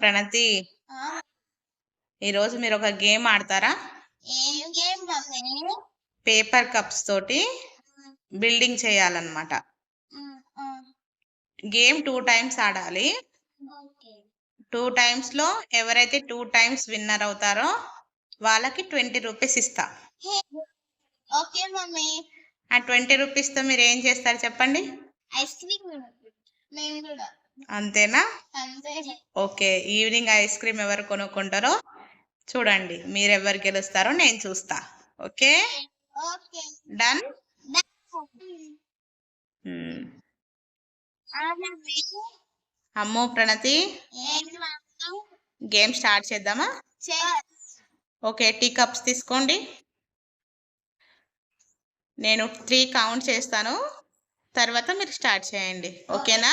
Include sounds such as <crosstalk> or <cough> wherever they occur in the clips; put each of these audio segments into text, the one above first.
ప్రణతి ఈరోజు మీరు ఒక గేమ్ ఆడతారా? పేపర్ కప్స్ తోటి బిల్డింగ్ చేయాలన్నమాట. గేమ్ టూ టైమ్స్ ఆడాలి. టూ టైమ్స్లో ఎవరైతే టూ టైమ్స్ విన్నర్ అవుతారో వాళ్ళకి ట్వంటీ రూపీస్ ఇస్తా. Hey, okay mummy. ఆ ట్వంటీ రూపీస్తో మీరు ఏం చేస్తారు చెప్పండి? Ice cream. మేము కూడా. అంతేనా? అంతే. ఓకే ఈవినింగ్ ఐస్ క్రీమ్ ఎవరు కొనుక్కుంటారో చూడండి మీరు ఎవరు గెలుస్తారో నేను చూస్తా. ఓకే? ఓకే. డన్ అమ్మో ప్రణతి. గేమ్ స్టార్ట్ చేద్దామా? ఓకే టీ కప్స్ తీసుకోండి. నేను త్రీ కౌంట్ చేస్తాను. తర్వాత మీరు స్టార్ట్ చేయండి. ఓకేనా?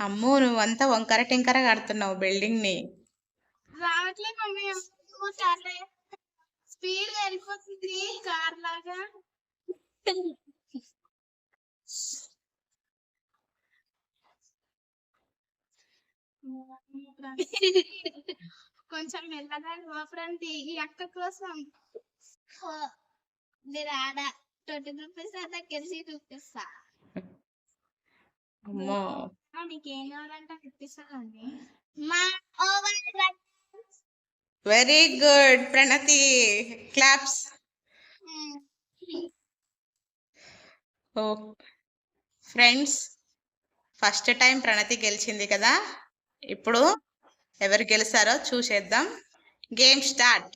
అమ్మో నువ్వంతా వంకర టింకర కడుతున్నావు బిల్డింగ్ని రావట్లే మమ్మీ స్పీడ్ వెళ్ళిపోతుంది కార్ లాగా. కొంచెం మెల్లగా గోపురంటి ఈ అక్క కోసం. మీరు ఆడ ట్వంటీ రూపీస్ అయితే గెలిచి చూపిస్తా అమ్మో నీకేం కావాలంటే ఇప్పిస్తానండి. మా over very good Pranathi claps. ఓ ఫ్రెండ్స్ ఫస్ట్ టైం ప్రణతి గెలిచింది కదా? ఇప్పుడు ఎవరు గెలిచారో చూసేద్దాం. గేమ్ స్టార్ట్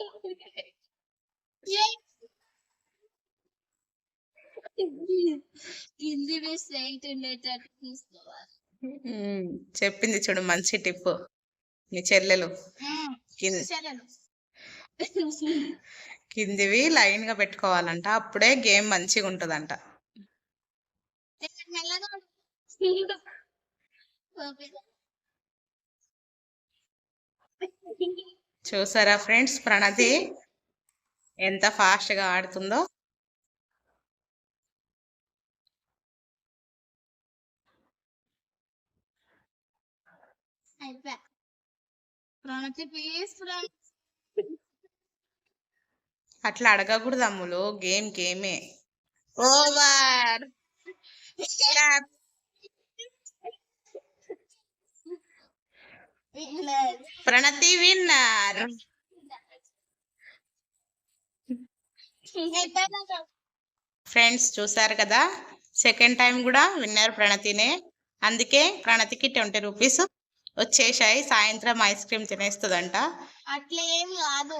<laughs> కింది ఉండేటట్టు చెప్పింది చూడు మంచి టిప్ మీ చెల్లెలు. కిందివి లైన్గా పెట్టుకోవాలంట అప్పుడే గేమ్ మంచిగా ఉంటదంట. మెల్లగా ఓకే. చూసారా ఫ్రెండ్స్ ప్రణతి? ఎంత ఫాస్ట్గా ఆడుతుందో. అట్లా అడగకూడదు అమ్ములు. Game గేమే. Over <laughs> Pranathi winner. Friends చూసారు కదా? సెకండ్ టైం కూడా విన్నర్ ప్రణతినే. అందుకే ప్రణతికి ట్వంటీ రూపీస్ వచ్చేసాయి. సాయంత్రం ఐస్ క్రీమ్ తినేస్తుందంట. అట్లా ఏం కాదు.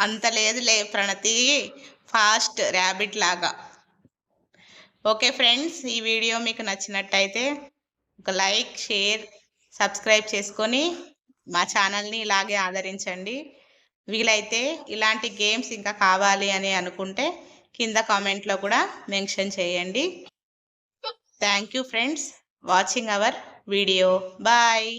అంత లేదులే ప్రణతి. ఫాస్ట్ ర్యాబిట్ లాగా. ఓకే ఫ్రెండ్స్ ఈ వీడియో మీకు నచ్చినట్టయితే ఒక లైక్ షేర్ సబ్స్క్రైబ్ చేసుకొని మా ఛానల్ని ఇలాగే ఆదరించండి. వీలైతే ఇలాంటి గేమ్స్ ఇంకా కావాలి అని అనుకుంటే కింద కామెంట్లో కూడా మెన్షన్ చేయండి. Thank you friends. Watching our video. Bye.